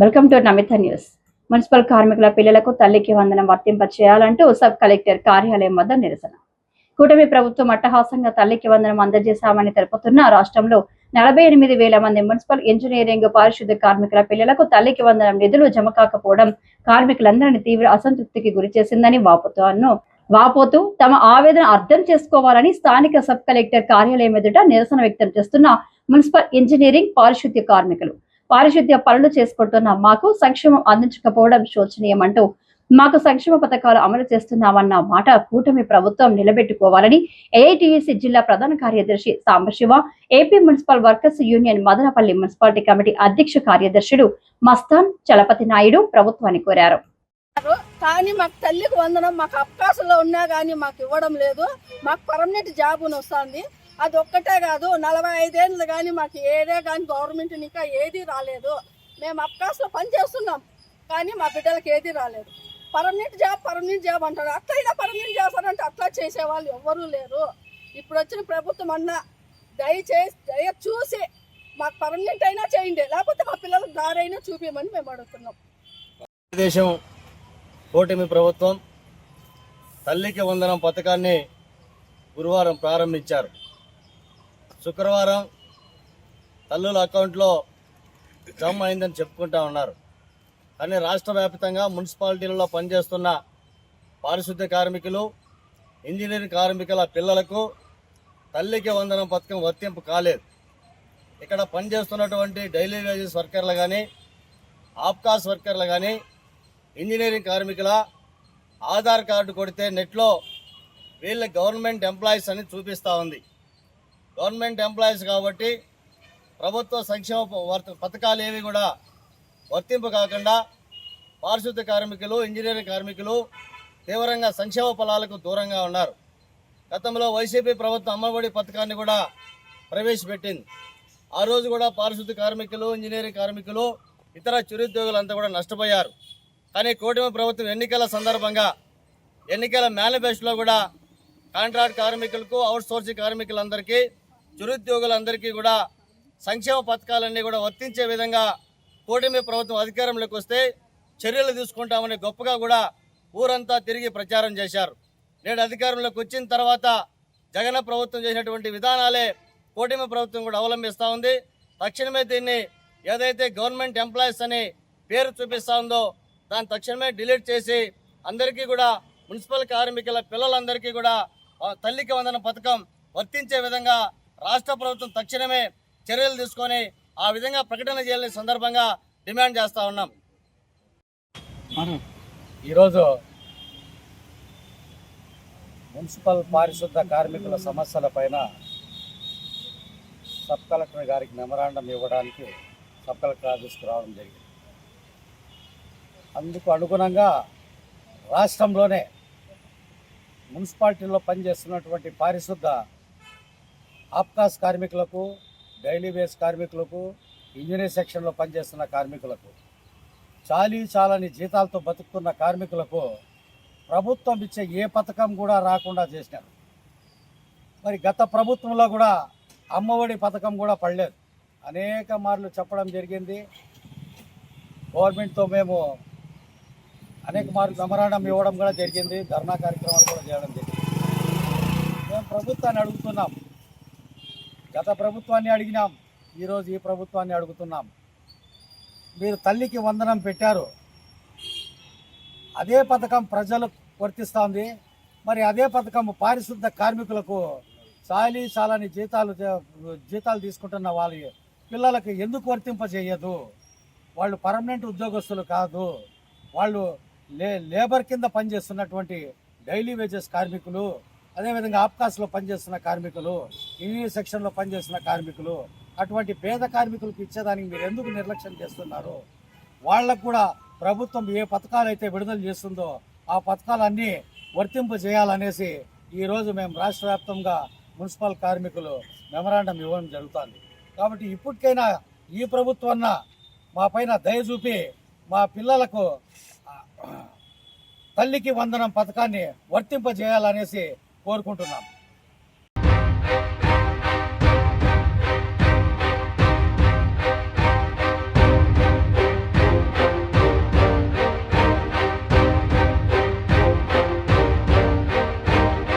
Welcome to Namitha news municipal కార్మికుల పిల్లలకు తల్లికి వందనం వర్తింపచేయాలంటూ సబ్ కలెక్టర్ కార్యాలయం వద్ద నిరసన. కూటమి ప్రభుత్వం అట్టహాసంగా తల్లికి వందనం అందజేశామని తెలుపుతున్న రాష్ట్రంలో నలభై ఎనిమిది వేల మంది మున్సిపల్ ఇంజనీరింగ్ పారిశుద్ధ్య కార్మికుల పిల్లలకు తల్లికి వందనం నిధులు జమ కాకపోవడం కార్మికులందరినీ తీవ్ర అసంతృప్తికి గురి చేసిందని వాపోతాను వాపోతూ తమ ఆవేదన అర్థం చేసుకోవాలని స్థానిక సబ్ కలెక్టర్ కార్యాలయం ఎదుట నిరసన వ్యక్తం చేస్తున్న మున్సిపల్ ఇంజనీరింగ్ పారిశుద్ధ్య కార్మికులు. పారిశుద్ధ్య పనులు చేసుకుంటున్న మాకు సంక్షేమం అందించకపోవడం శోచనీయమంటూ మాకు సంక్షేమ పథకాలు అమలు చేస్తున్నామన్న మాట కూటమి ప్రభుత్వం నిలబెట్టుకోవాలని ఏఐటియుసి జిల్లా ప్రధాన కార్యదర్శి Sambasiva AP municipal workers union Madanapalle municipality committee అధ్యక్ష కార్యదర్శుడు మస్తాన్ చలపతి నాయుడు ప్రభుత్వాన్ని కోరారు. కానీ మాకు తల్లికి వందనం మాకు అవకాశంలో ఉన్నా కానీ మాకు ఇవ్వడం లేదు. మాకు పర్మనెంట్ జాబ్ వస్తుంది. అది ఒక్కటే కాదు నలభై ఐదేళ్ళు కానీ మాకు ఏదే కానీ గవర్నమెంట్ ఇంకా ఏది రాలేదు. మేము అవకాశంలో పని చేస్తున్నాం కానీ మా బిడ్డలకి ఏది రాలేదు. పర్మనెంట్ జాబ్ పర్మనెంట్ జాబ్ అంటారు. అట్లయినా పర్మనెంట్ చేస్తారంటే అట్లా చేసేవాళ్ళు ఎవ్వరూ లేరు. ఇప్పుడు వచ్చిన ప్రభుత్వం అన్నా దయచేసి దయ చూసి మాకు పర్మనెంట్ అయినా చేయండి. లేకపోతే మా పిల్లలకు దారైనా చూపించమని మేము అడుగుతున్నాం. దేశం ఓటమి ప్రభుత్వం తల్లికి వందనం పథకాన్ని గురువారం ప్రారంభించారు. శుక్రవారం తల్లుల అకౌంట్లో జమ అయిందని చెప్పుకుంటా ఉన్నారు. కానీ రాష్ట్ర వ్యాప్తంగా మున్సిపాలిటీలలో పనిచేస్తున్న పారిశుద్ధ్య కార్మికులు ఇంజనీరింగ్ కార్మికుల పిల్లలకు తల్లికి వందనం పథకం వర్తింపు కాలేదు. ఇక్కడ పనిచేస్తున్నటువంటి డైలీ వేజెస్ వర్కర్లు కానీ ఆప్కాస్ వర్కర్లు కానీ ఇంజనీరింగ్ కార్మికుల ఆధార్ కార్డు కొడితే నెట్లో వీళ్ళ గవర్నమెంట్ ఎంప్లాయీస్ అని చూపిస్తూ ఉంది. గవర్నమెంట్ ఎంప్లాయీస్ కాబట్టి ప్రభుత్వ సంక్షేమ పథకాలు ఏవి కూడా వర్తింపు కాకుండా పారిశుద్ధ్య కార్మికులు ఇంజనీరింగ్ కార్మికులు తీవ్రంగా సంక్షేమ ఫలాలకు దూరంగా ఉన్నారు. గతంలో వైసీపీ ప్రభుత్వం అమ్మఒడి పథకాన్ని కూడా ప్రవేశపెట్టింది. ఆ రోజు కూడా పారిశుద్ధ్య కార్మికులు ఇంజనీరింగ్ కార్మికులు ఇతర చిరుద్యోగులంతా కూడా నష్టపోయారు. కానీ కూటమి ప్రభుత్వం ఎన్నికల సందర్భంగా ఎన్నికల మేనిఫెస్టోలో కూడా కాంట్రాక్ట్ కార్మికులకు అవుట్ సోర్సింగ్ కార్మికులందరికీ నిరుద్యోగులందరికీ కూడా సంక్షేమ పథకాలన్నీ కూడా వర్తించే విధంగా కూటమి ప్రభుత్వం అధికారంలోకి వస్తే చర్యలు తీసుకుంటామని గొప్పగా కూడా ఊరంతా తిరిగి ప్రచారం చేశారు. నేడు అధికారంలోకి వచ్చిన తర్వాత జగన్ ప్రభుత్వం చేసినటువంటి విధానాలే కూటమి ప్రభుత్వం కూడా అవలంబిస్తూ ఉంది. తక్షణమే దీన్ని ఏదైతే గవర్నమెంట్ ఎంప్లాయీస్ అని పేరు చూపిస్తూ ఉందో దాన్ని తక్షణమే డిలీట్ చేసి అందరికీ కూడా మున్సిపల్ కార్మికుల పిల్లలందరికీ కూడా తల్లికి వందన పథకం వర్తించే విధంగా రాష్ట్ర ప్రభుత్వం తక్షణమే చర్యలు తీసుకొని ఆ విధంగా ప్రకటన చేయాలని సందర్భంగా డిమాండ్ చేస్తా ఉన్నాం. ఈరోజు మున్సిపల్ పారిశుద్ధ కార్మికుల సమస్యల పైన సబ్ కలెక్టర్ గారికి మెమరాండం ఇవ్వడానికి సబ్ కలెక్టర్ ఆఫీస్కి రావడం జరిగింది. అందుకు అనుగుణంగా రాష్ట్రంలోనే మున్సిపాలిటీలో పనిచేస్తున్నటువంటి పారిశుద్ధ ఆప్కాస్ కార్మికులకు డైలీ బేస్ కార్మికులకు ఇంజనీర్ సెక్షన్లో పనిచేస్తున్న కార్మికులకు చాలీ చాలని జీతాలతో బతుకుతున్న కార్మికులకు ప్రభుత్వం ఇచ్చే ఏ పథకం కూడా రాకుండా చేసినారు. మరి గత ప్రభుత్వంలో కూడా అమ్మఒడి పథకం కూడా పడలేదు. అనేక మార్లు చెప్పడం జరిగింది. గవర్నమెంట్తో మేము అనేక మార్లు మెమరాండం ఇవ్వడం కూడా జరిగింది. ధర్నా కార్యక్రమాలు కూడా చేయడం జరిగింది. మేము ప్రభుత్వాన్ని అడుగుతున్నాం. గత ప్రభుత్వాన్ని అడిగినాం. ఈరోజు ఈ ప్రభుత్వాన్ని అడుగుతున్నాం. మీరు తల్లికి వందనం పెట్టారు. అదే పథకం ప్రజలకు వర్తిస్తుంది. మరి అదే పథకం పారిశుద్ధ కార్మికులకు చాలీ చాలని జీతాలు జీతాలు తీసుకుంటున్న వాళ్ళ పిల్లలకు ఎందుకు వర్తింపజేయదు? వాళ్ళు పర్మనెంట్ ఉద్యోగస్తులు కాదు. వాళ్ళు లే లేబర్ కింద పనిచేస్తున్నటువంటి డైలీ వేజెస్ కార్మికులు. అదేవిధంగా ఆప్కాస్లో పనిచేస్తున్న కార్మికులు ఇంజనీర్ సెక్షన్లో పనిచేస్తున్న కార్మికులు అటువంటి పేద కార్మికులకు ఇచ్చేదానికి మీరు ఎందుకు నిర్లక్ష్యం చేస్తున్నారు? వాళ్ళకు కూడా ప్రభుత్వం ఏ పథకాలు అయితే విడుదల చేస్తుందో ఆ పథకాలన్నీ వర్తింపు చేయాలనేసి ఈరోజు మేము రాష్ట్ర వ్యాప్తంగా మున్సిపల్ కార్మికులు మెమరాండం ఇవ్వడం జరుగుతుంది. కాబట్టి ఇప్పటికైనా ఈ ప్రభుత్వం మా పైన దయ చూపి మా పిల్లలకు తల్లికి వందనం పథకాన్ని వర్తింపజేయాలనేసి కోరుకుంటున్నాం.